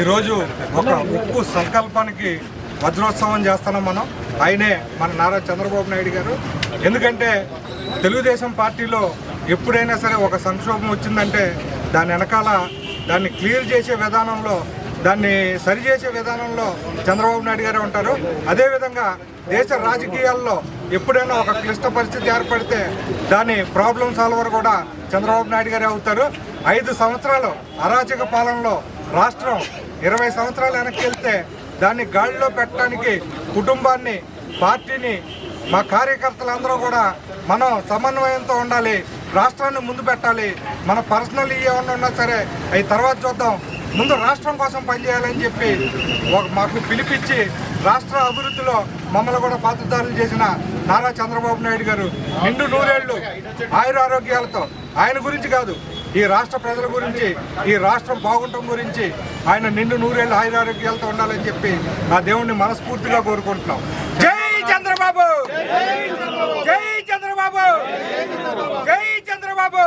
ఈరోజు ఒక ఉక్కు సంకల్పానికి వజ్రోత్సవం చేస్తున్నాం మనం. ఆయనే మన నారా చంద్రబాబు నాయుడు గారు. ఎందుకంటే తెలుగుదేశం పార్టీలో ఎప్పుడైనా సరే ఒక సంక్షోభం వచ్చిందంటే దాని వెనకాల దాన్ని క్లియర్ చేసే విధానంలో దాన్ని సరిచేసే విధానంలో చంద్రబాబు నాయుడు గారే ఉంటారు. అదేవిధంగా దేశ రాజకీయాల్లో ఎప్పుడైనా ఒక క్లిష్ట పరిస్థితి ఏర్పడితే దాని ప్రాబ్లం సాల్వర్ కూడా చంద్రబాబు నాయుడు గారే అవుతారు. ఐదు సంవత్సరాలు అరాచక పాలనలో రాష్ట్రం ఇరవై సంవత్సరాలు వెనక్కి వెళ్తే దాన్ని గాడిలో పెట్టడానికి కుటుంబాన్ని పార్టీని మా కార్యకర్తలందరూ కూడా మనం సమన్వయంతో ఉండాలి రాష్ట్రాన్ని ముందు పెట్టాలి. మన పర్సనల్ ఏమన్నా ఉన్నా సరే అవి తర్వాత చూద్దాం. ముందు రాష్ట్రం కోసం పనిచేయాలని చెప్పి మాకు పిలిపించి రాష్ట్ర అభివృద్ధిలో మమ్మల్ని కూడా పాత్రదారులు చేసిన నారా చంద్రబాబు నాయుడు గారు నిండు నూరేళ్ళు ఆయుర ఆరోగ్యాలతో ఆయన గురించి కాదు ఈ రాష్ట్ర ప్రజల గురించి ఈ రాష్ట్రం బాగుండటం గురించి ఆయన నిండు నూరేళ్ళు ఆరోగ్యాలతో ఉండాలని చెప్పి ఆ దేవుణ్ణి మనస్ఫూర్తిగా కోరుకుంటున్నాం. జై చంద్రబాబు! జై చంద్రబాబు! జై చంద్రబాబు!